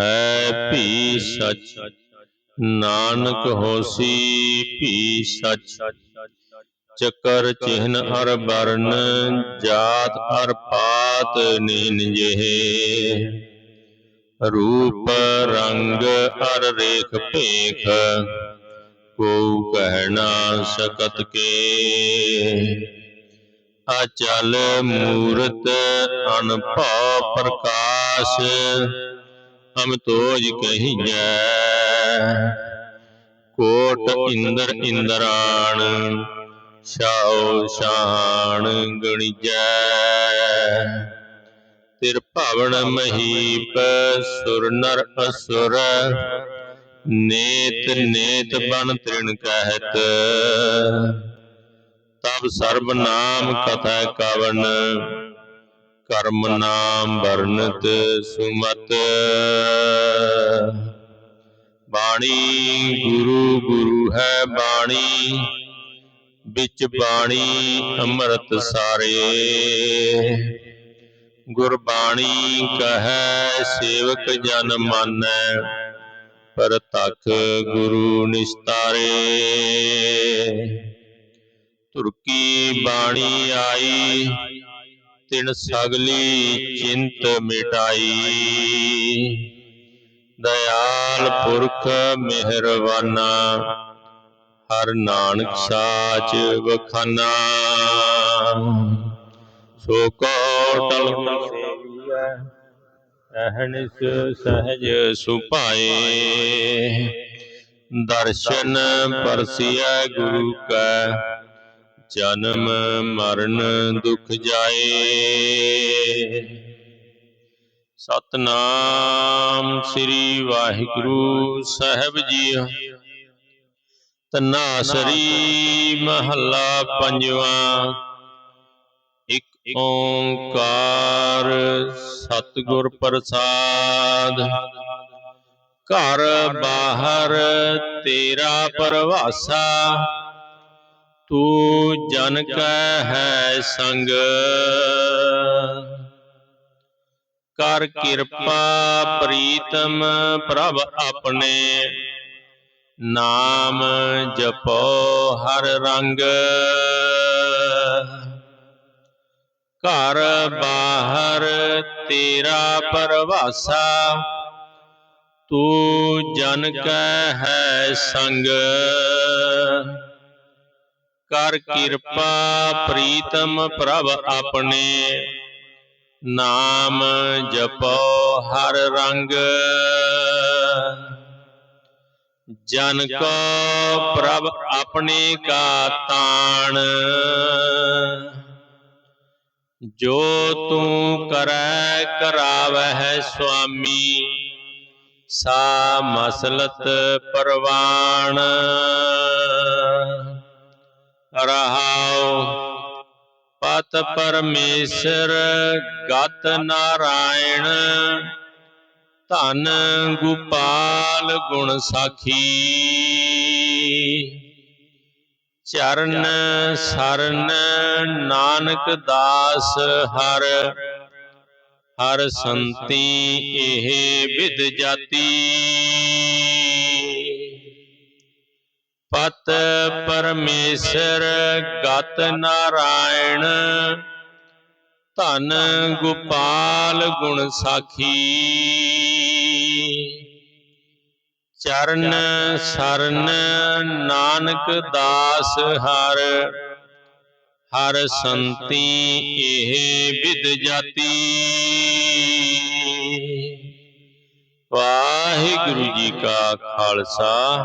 ਹੈ ਭੀ ਸੱਚ। ਨਾਨਕ ਹੋਸੀ ਭੀ ਸੱਚ। ਚੱਕਰ ਚਿਹਨ ਅਰ ਬਰਨ ਜਾਤ ਅਰ ਪਾਤ ਨੀਨ ਜਿਹੇ। ਰੂਪ ਰੰਗ ਅਰ ਰੇਖ ਭੇਖ ਕੋ ਕਹਿ ਨਾ ਸਕਤ ਕੇ। ਅਚਲ ਮੂਰਤ ਅਨਭਉ ਪ੍ਰਕਾਸ਼ ਹਮ ਤੋਜ ਕਹੀਐ ਕੋਟ ਇੰਦਰ ਇੰਦਰਾਣ, ਛਾਉ ਸ਼ਾਨ ਗਣੀਜੈ। ਤਿਰ ਭਵਨ ਮਹੀਪ, ਸੁਰ ਨਰ ਅਸੁਰ, ਨੇਤ ਨੇਤ ਬਨ ਤ੍ਰਿਣ ਕਹਿਤ। ਤਬ ਸਰਬ ਨਾਮ ਕਥਾ ਕਵਨ ਕਰਮ ਨਾਮ ਵਰਨਤ ਸੁਮਤ। ਬਾਣੀ ਗੁਰੂ ਗੁਰੂ ਹੈ ਬਾਣੀ। ਵਿੱਚ ਬਾਣੀ ਅੰਮ੍ਰਿਤ ਸਾਰੇ। ਗੁਰਬਾਣੀ ਕਹੈ ਸੇਵਕ ਜਨ ਮਾਨੈ ਪਰ ਤਖ ਗੁਰੂ ਨਿਸਤਾਰੇ। ਤੁਰਕੀ ਬਾਣੀ ਆਈ ਤਿਨ ਸਗਲੀ ਚਿੰਤ ਮਿਟਾਈ। ਦਇਆਲ ਪੁਰਖ ਮਿਹਰਬਾਨਾ ਹਰ ਨਾਨਕ ਸਾਚ ਵਖਾਨਾ। ਸੋ ਕੋ ਟਲ ਸੇਵੀਐ ਅਹਨਿਸ ਸਹਜ ਸੁਭਾਏ। ਦਰਸ਼ਨ ਪਰਸਿਐ ਗੁਰੂ ਕੈ ਜਨਮ ਮਰਨ ਦੁਖ ਜਾਏ। ਸਤਨਾਮ ਸ੍ਰੀ ਵਾਹਿਗੁਰੂ ਸਾਹਿਬ ਜੀ ਤਨਾਸਰੀ ਮਹੱਲਾ ਪੰਜਵਾਂ। ਇੱਕ ਓੰਕਾਰ ਸਤਿਗੁਰ ਪ੍ਰਸਾਦ। ਘਰ ਬਾਹਰ ਤੇਰਾ ਪਰਵਾਸਾ। ਤੂੰ ਜਨ ਕੈ ਹੈ ਸੰਗ। ਕਰ ਕਿਰਪਾ ਪ੍ਰੀਤਮ ਪ੍ਰਭ ਆਪਣੇ। ਨਾਮ ਜਪੋ ਹਰ ਰੰਗ। ਘਰ ਬਾਹਰ ਤੇਰਾ ਪਰਵਾਸਾ। ਤੂੰ ਜਨ ਕੈ ਹੈ ਸੰਗ। ਕਰ ਕਿਰਪਾ ਪ੍ਰੀਤਮ ਪ੍ਰਭ ਆਪਣੇ। ਨਾਮ ਜਪੋ ਹਰ ਰੰਗ। ਜਨ ਕੋ ਪ੍ਰਭ ਆਪਣੇ ਕਾ ਤਾਣ। ਜੋ ਤੂੰ ਕਰੈ ਕਰਾਵਹਿ ਸੁਆਮੀ, ਸਾ ਮਸਲਤ ਪਰਵਾਣ। ਰਹਾਉ। ਪਤ ਪਰਮੇਸ਼ਰ ਗਤ ਨਾਰਾਇਣ, ਧਨ ਗੋਪਾਲ ਗੁਣ ਸਾਖੀ। ਚਰਨ ਸਰਨ ਨਾਨਕ ਦਾਸ ਹਰ ਹਰ ਸੰਤੀ ਇਹ ਵਿਦ ਜਾਤੀ। ਪਤ ਪਰਮੇਸ਼ਰ, ਗਤ ਨਾਰਾਇਣ। ਧਨ ਗੋਪਾਲ ਗੁਣ ਸਾਖੀ। ਚਰਨ ਸਰਨ ਨਾਨਕ ਦਾਸ ਹਰ ਹਰ ਸੰਤੀ ਇਹ ਵਿਦ ਜਾਤੀ। ਵਾਹਿਗੁਰੂ ਜੀ ਕਾ ਖਾਲਸਾ।